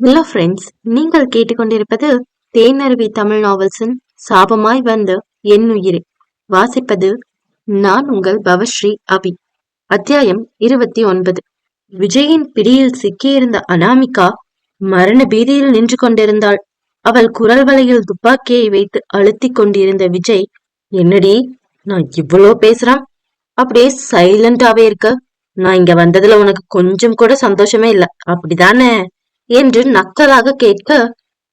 Hello friends நீங்கள் கேட்டுக்கொண்டிருப்பது தேனருவி தமிழ் நாவல்ஸின் சாபமாய் வந்த என் உயிரே. வாசிப்பது நான் உங்கள் பவஸ்ரீ அபி. அத்தியாயம் இருபத்தி ஒன்பது. விஜயின் பிடியில் சிக்கியிருந்த அனாமிகா மரண பீதியில் நின்று கொண்டிருந்தாள். அவள் குரல் வலையில் துப்பாக்கியை வைத்து அழுத்திக் கொண்டிருந்த விஜய் என்னடி நான் இவ்வளோ பேசுறான்? அப்படியே சைலண்டாவே இருக்க. நான் இங்க வந்ததுல உனக்கு கொஞ்சம் கூட சந்தோஷமே இல்ல. அப்படிதானே? என்று நக்கலாக கேட்க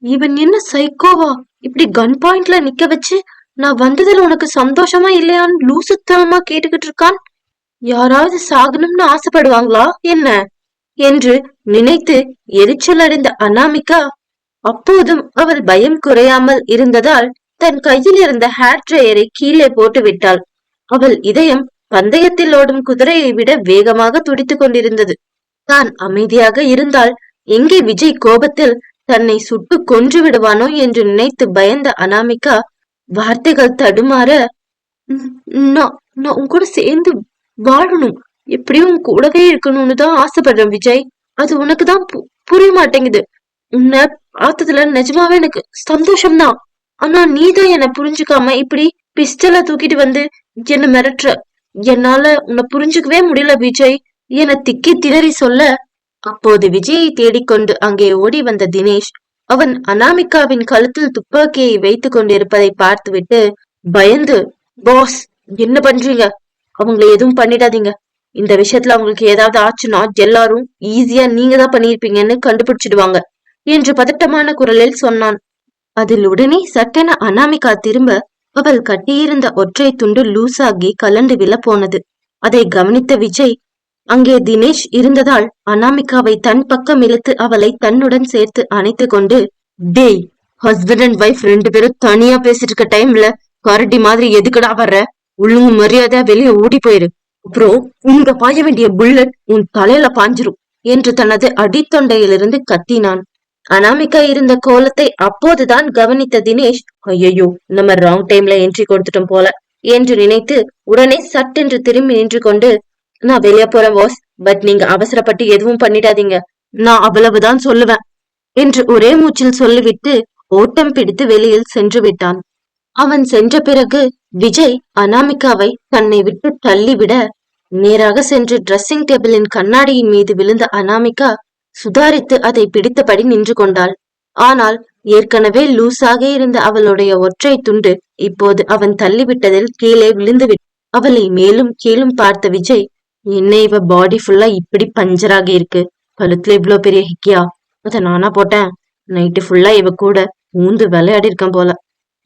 இவன் என்ன சைக்கோவா இப்படி கன் பாயிண்ட்ல நிக்க வச்சு நான் வந்ததுல உனக்கு சந்தோஷமா இல்லையான்னு லூசுத்தனமா கேட்டுக்கிட்டு இருக்கான்? யாராவது சாகணும்னு ஆசைப்படுவாங்களா? என்ன? என்று நினைத்து எரிச்சல் அடைந்த அனாமிகா அப்போதும் அவள் பயம் குறையாமல் இருந்ததால் தன் கையில் இருந்த ஹேர் ட்ரையரை கீழே போட்டு விட்டாள். அவள் இதயம் பந்தயத்தில் ஓடும் குதிரையை விட வேகமாக துடித்துக் கொண்டிருந்தது. தான் அமைதியாக இருந்தால் எங்கே விஜய் கோபத்தில் தன்னை சுட்டு கொன்று விடுவானோ என்று நினைத்து பயந்த அனாமிகா வார்த்தைகள் தடுமாற நான் நான் உன் கூட சேர்ந்து வாழணும். எப்படியும் உன் கூடவே இருக்கணும்னு தான் ஆசைப்படுறேன் விஜய். அது உனக்கு தான் புரிய மாட்டேங்குது. உன்னை பார்த்ததுல நிஜமாவே எனக்கு சந்தோஷம்தான். ஆனா நீ தான் என்ன புரிஞ்சுக்காம இப்படி பிஸ்டல தூக்கிட்டு வந்து என்ன மிரட்டுற. என்னால உன்னை புரிஞ்சுக்கவே முடியல விஜய். என திக்கி திணறி சொல்ல அப்போது விஜயை தேடிக்கொண்டு அங்கே ஓடி வந்த தினேஷ் அவன் அனாமிகாவின் கழுத்தில் துப்பாக்கியை வைத்துக் கொண்டிருப்பதை பார்த்துவிட்டு பயந்து பாஸ் என்ன பண்றீங்க? அவங்களை எதுவும் பண்ணிடாதீங்க. இந்த விஷயத்துல அவங்களுக்கு ஏதாவது ஆச்சுன்னா எல்லாரும் ஈஸியா நீங்க தான் பண்ணியிருப்பீங்கன்னு கண்டுபிடிச்சிடுவாங்க என்று பதட்டமான குரலில் சொன்னான். அதில் உடனே சட்டென அனாமிகா திரும்ப அவள் கட்டியிருந்த ஒற்றை துண்டு லூசாகி கலண்டு விழ போனது. அதை கவனித்த விஜய் அங்கே தினேஷ் இருந்ததால் அனாமிகாவை தன் பக்கம் இழுத்து அவளை தன்னுடன் சேர்த்து அணைத்து கொண்டு டேய் ஹஸ்பண்ட் அண்ட் ஒய்ஃப் ரெண்டு பேரும் தனியா பேசிட்டு இருக்க டைம்ல கரடி மாதிரி எதுக்குடா வர்ற? ஒழுங்கு மரியாதையா வெளியே ஓடி போயிரு. அப்புறம் உங்க பாய வேண்டிய புல்லட் உன் தலையில பாஞ்சிரும் என்று தனது அடித்தொண்டையிலிருந்து கத்தினான். அனாமிகா இருந்த கோலத்தை அப்போதுதான் கவனித்த தினேஷ் ஐயோ நம்ம ராங் டைம்ல என்ட்ரி கொடுத்துட்டோம் போல என்று நினைத்து உடனே சட்டென்று திரும்பி நின்று கொண்டு நான் வெளியே போறேன் பாஸ் பட் நீங்க அவசரப்பட்டு எதுவும் பண்ணிடாதீங்க. நான் அவ்வளவுதான் சொல்லுவேன். என்று ஒரே மூச்சில் சொல்லிவிட்டு ஓட்டம் பிடித்து வெளியில் சென்று விட்டான். அவன் சென்ற பிறகு விஜய் அனாமிகாவை தன்னை விட்டு தள்ளிவிட நேராக சென்று ட்ரெஸ்ஸிங் டேபிளின் கண்ணாடியின் மீது விழுந்த அனாமிகா சுதாரித்து அதை பிடித்தபடி நின்று கொண்டாள். ஆனால் ஏற்கனவே லூஸாக இருந்த அவளுடைய ஒற்றை துண்டு இப்போது அவன் தள்ளிவிட்டதில் கீழே விழுந்து அவளை மேலும் கீழும் பார்த்த விஜய் என்ன இவ பாடி ஃபுல்லா இப்படி பஞ்சராகி இருக்கு. கழுத்துல இவ்வளோ பெரிய ஹிக்கியா? அத நானா போட்டேன். நைட்டு ஃபுல்லா இவ கூட ஊந்து விளையாடி இருக்கேன் போல.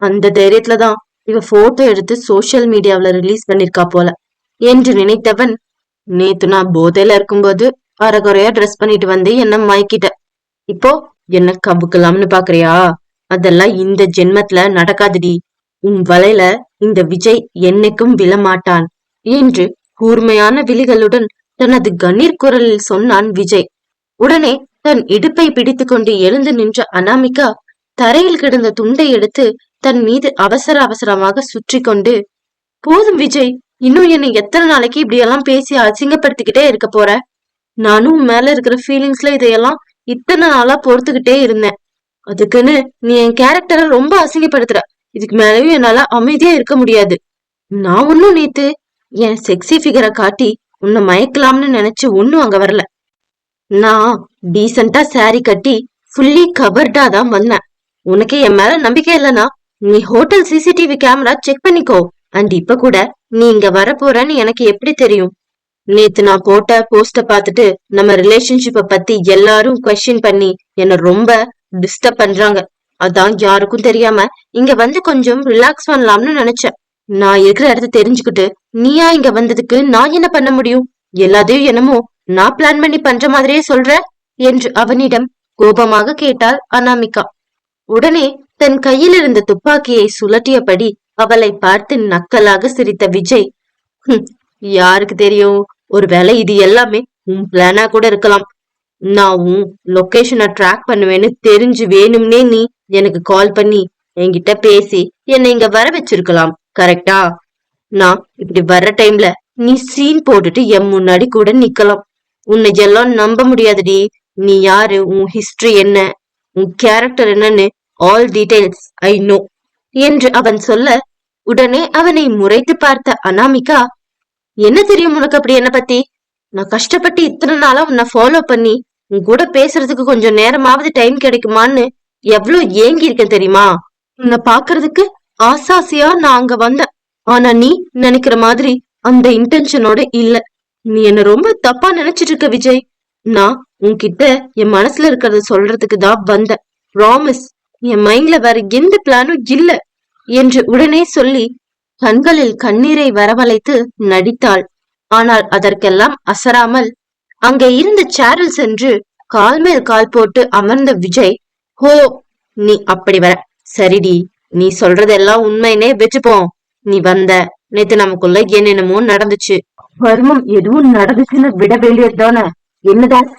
அந்த தைரியத்துல தான் இவ போட்டோ எடுத்து சோசியல் மீடியாவில் ரிலீஸ் பண்ணிருக்கா போல. என்று நினைத்தவன் நேத்து நான் போதையில இருக்கும்போது அறகுறையா ட்ரெஸ் பண்ணிட்டு வந்து என்ன மயக்கிட்ட? இப்போ என்ன கவுக்கலாம்னு பாக்குறியா? அதெல்லாம் இந்த ஜென்மத்துல நடக்காதுடி. உன் வலையில இந்த விஜய் என்னைக்கும் விழமாட்டான். என்று கூர்மையான விழிகளுடன் தனது கண்ணீர் குரலில் சொன்னான் விஜய். உடனே தன் இடுப்பை பிடித்துக்கொண்டு எழுந்து நின்ற அனாமிகா தரையில் கிடந்த துண்டை எடுத்து தன் மீது அவசர அவசரமாக சுற்றி கொண்டு போதும் விஜய் இன்னும் என்னை எத்தனை நாளைக்கு இப்படியெல்லாம் பேசி அசிங்கப்படுத்திக்கிட்டே இருக்க போற? நானும் மேல இருக்கிற ஃபீலிங்ஸ்ல இதையெல்லாம் இத்தனை நாளா பொறுத்துக்கிட்டே இருந்தேன். அதுக்குன்னு நீ என் கேரக்டரை ரொம்ப அசிங்கப்படுத்துற. இதுக்கு மேலயும் என்னால அமைதியா இருக்க முடியாது. நான் ஒன்னும் நேத்து என் செக்ஸி ஃபிகரை காட்டி உன்னை மயக்கலாம்னு நினைச்சு ஒன்னும் அங்க வரல. நான் டீசெண்டா சாரி கட்டி ஃபுல்லி கவர்டா தான் வந்தேன். உனக்கு என் மேல நம்பிக்கை இல்லனா நீ ஹோட்டல் சிசிடிவி கேமரா செக் பண்ணிக்கோ. அண்ட் இப்ப கூட நீ இங்க வரப்போறன்னு எனக்கு எப்படி தெரியும்? நேத்து நான் போட்ட போஸ்ட பாத்துட்டு நம்ம ரிலேஷன்ஷிப்பை பத்தி எல்லாரும் கொஸ்டின் பண்ணி என்ன ரொம்ப டிஸ்டர்ப் பண்றாங்க. அதான் யாருக்கும் தெரியாம இங்க வந்து கொஞ்சம் ரிலாக்ஸ் பண்ணலாம்னு நினைச்சேன். நான் இருக்கிற இடத்த தெரிஞ்சுக்கிட்டு நீயா இங்க வந்ததுக்கு நான் என்ன பண்ண முடியும்? எல்லாத்தையும் என்னமோ நான் பிளான் பண்ணி பண்ற மாதிரியே சொல்ற? என்று அவனிடம் கோபமாக கேட்டாள் அனாமிகா. உடனே தன் கையில் இருந்த துப்பாக்கியை சுழட்டியபடி அவளை பார்த்து நக்கலாக சிரித்த விஜய் யாருக்கு தெரியும்? ஒருவேளை இது எல்லாமே உன் பிளானா கூட இருக்கலாம். நான் உன் லொக்கேஷனை ட்ராக் பண்ணுவேன்னு தெரிஞ்சு வேணும்னே நீ எனக்கு கால் பண்ணி என்கிட்ட பேசி என்னை இங்க வர வச்சிருக்கலாம். கரெக்டா நான் இப்படி வர்ற டைம்ல நீ சீன் போட்டுட்டு என் முன்னாடி கூட நிக்கலாம். உன்னை எல்லாம் நம்ப முடியாதுடி. நீ யாரு? உன் ஹிஸ்டரி என்ன? உன் கேரக்டர் என்னன்னு ஆல் டீடைல்ஸ் ஐ நோ என்று அவன் சொல்ல உடனே அவனை முறைத்து பார்த்த அனாமிகா என்ன தெரியும் உனக்கு அப்படி என்ன பத்தி? நான் கஷ்டப்பட்டு இத்தனை நாளா உன்னை ஃபாலோ பண்ணி உன் கூட பேசுறதுக்கு கொஞ்சம் நேரமாவது டைம் கிடைக்குமான்னு எவ்வளவு ஏங்கி இருக்கேன் தெரியுமா? உன்னை பாக்குறதுக்கு ஆசாசியா நான் அங்க வந்தேன் ஆனா நீ நினைக்கிற மாதிரி அந்த இன்டென்ஷனோட இல்ல. நீ என்ன ரொம்ப தப்பா நினைச்சிட்டு இருக்க விஜய்? நான் உன்கிட்ட என் மனசுல இருக்கிறத சொல்றதுக்கு தான் வந்தேன் ப்ராமிஸ் என் மைண்ட்ல வேற எந்த பிளானும் இல்ல என்று உடனே சொல்லி கண்களில் கண்ணீரை வரவழைத்து நடித்தாள். ஆனால் அதற்கெல்லாம் அசராமல் அங்கே இருந்த சேரில் சென்று கால் மேல் கால் போட்டு அமர்ந்த விஜய் ஹோ நீ அப்படி வர. சரிடி நீ சொல்றதெல்லாம் உண்மைனே வச்சுப்போம் நீ வந்த நேத்து நமக்குள்ள என்னென்னமோ நடந்துச்சு. வர்மம் எதுவும் நடந்துச்சுன்னு விட வேண்டியதுதானே என்னதான்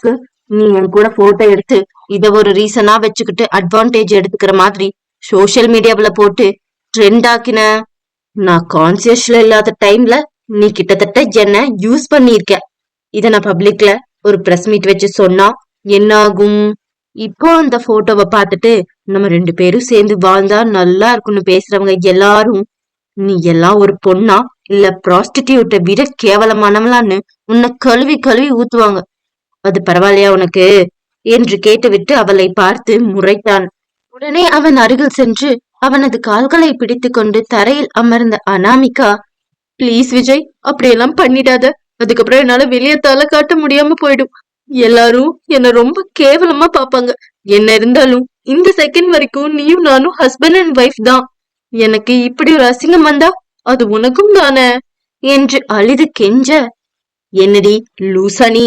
நீ என் கூட போட்டோ எடுத்து இத ஒரு ரீசனா வச்சுக்கிட்டு அட்வான்டேஜ் எடுத்துக்கிற மாதிரி சோசியல் மீடியாவுல போட்டு ட்ரெண்ட் ஆக்கின. நான் கான்சியஸ்ல இல்லாத டைம்ல நீ கிட்டத்தட்ட என்ன யூஸ் பண்ணிருக்க இத நான் பப்ளிக்ல ஒரு பிரஸ் மீட் வச்சு சொன்னா என்ன ஆகும் இப்போ அந்த போட்டோவை பார்த்துட்டு நம்ம ரெண்டு பேரும் சேர்ந்து வாழ்ந்தா நல்லா இருக்கும்னு பேசுறவங்க எல்லாரும் நீ எல்லாம் ஒரு பொண்ணா? இல்ல ப்ராஸ்டிடியூட்டை விட கேவலமானவளான்னு உன்னை கழுவி கழுவி ஊத்துவாங்க. அது பரவாயில்லையா உனக்கு? என்று கேட்டுவிட்டு அவளை பார்த்து முறைத்தான். உடனே அவன் அருகில் சென்று அவனது கால்களை பிடித்து கொண்டு தரையில் அமர்ந்த அனாமிகா பிளீஸ் விஜய் அப்படியெல்லாம் பண்ணிடாத. அதுக்கப்புறம் என்னால வெளியே தலை காட்ட முடியாம போயிடும். எல்லாரும் என்ன ரொம்ப கேவலமா பாப்பாங்க என்ன இருந்தாலும் இந்த செகண்ட் வரைக்கும் நீயும் நானும் ஹஸ்பண்ட் அண்ட் ஒய்ஃப் தான். எனக்கு இப்படி ஒரு அசிங்கம் வந்தா அது உனக்கும் தானே? என்று அழுது கெஞ்ச. என்னடி லூசா நீ?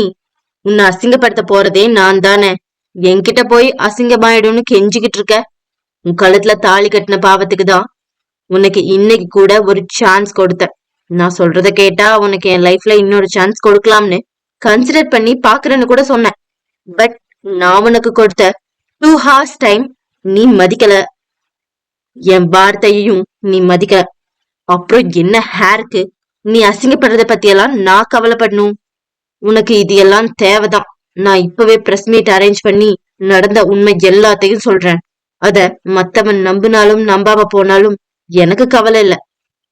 உன்னை அசிங்கப்படுத்த போறதே நான் தானே. என்கிட்ட போய் அசிங்கமாயிடும்னு கெஞ்சிக்கிட்டு இருக்க. உன் கழுத்துல தாலி கட்டின பாவத்துக்கு தான் உனக்கு இன்னைக்கு கூட ஒரு சான்ஸ் கொடுத்தேன். நான் சொல்றத கேட்டா உனக்கு என் லைஃப்ல இன்னொரு சான்ஸ் கொடுக்கலாம்னு. கன்சிடர் பண்ணி பாக்குறேன்னு கூட சொன்னேன். பட் நான் உனக்கு கொடுத்த டூ ஹார்ஸ் டைம் நீ மதிக்கல. என் வார்த்தையையும் நீ மதிக்கல அப்புறம் என்ன ஹேருக்கு நீ அசிங்கப்படுறத பத்தியெல்லாம் நான் கவலைப்படணும். உனக்கு இது எல்லாம் தேவைதான். நான் இப்பவே பிரஸ் மீட் அரேஞ்ச் பண்ணி நடந்த உண்மை எல்லாத்தையும் சொல்றேன். அத மத்தவன் நம்பினாலும் நம்பாம போனாலும் எனக்கு கவலை இல்ல.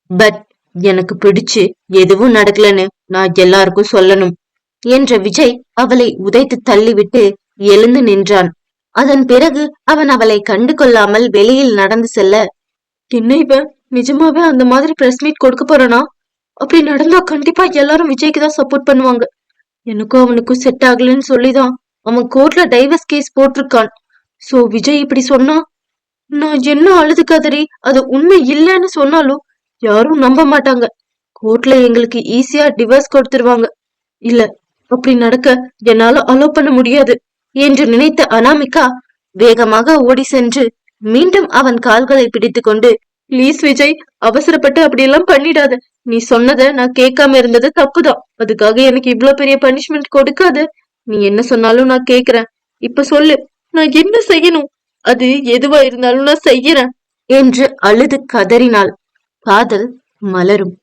பட் எனக்கு பிடிச்சு எதுவும் நடக்கலன்னு நான் எல்லாருக்கும் சொல்லணும். என்ற விஜய் அவளை உதைத்து தள்ளிவிட்டு எழுந்து நின்றான். அதன் பிறகு அவன் அவளை கண்டு கொள்ளாமல் வெளியில் நடந்து செல்ல என்ன இவன் நிஜமாவே அந்த மாதிரி பிரஸ் மீட் கொடுக்க போறானா? அப்படி நடந்தா கண்டிப்பா எல்லாரும் விஜய்க்கு தான் சப்போர்ட் பண்ணுவாங்க. எனக்கும் அவனுக்கும் செட் ஆகலன்னு சொல்லிதான் அவன் கோர்ட்ல டைவர்ஸ் கேஸ் போட்டிருக்கான். சோ விஜய் இப்படி சொன்னா நான் என்ன அழுது கதறி அது உண்மை இல்லைன்னு சொன்னாலும் யாரும் நம்ப மாட்டாங்க. கோர்ட்ல எங்களுக்கு ஈஸியா டிவோர்ஸ் கொடுத்துருவாங்க. இல்ல அப்படி நடக்க என்னால அலோ பண்ண முடியாது என்று நினைத்த அனாமிகா வேகமாக ஓடி சென்று மீண்டும் அவன் கால்களை பிடித்துக்கொண்டு ப்ளீஸ் விஜய் அவசரப்பட்டு அப்படியெல்லாம் பண்ணிடாத. நீ சொன்னதை நான் கேட்காம இருந்தது தப்புதான். அதுக்காக எனக்கு இவ்ளோ பெரிய பனிஷ்மெண்ட் கொடுக்காத. நீ என்ன சொன்னாலும் நான் கேக்குறேன் இப்ப சொல்லு. நான் என்ன செய்யணும்? அது எதுவா இருந்தாலும் நான் செய்யறேன். என்று அழுது கதறினாள். காதல் மலரும்.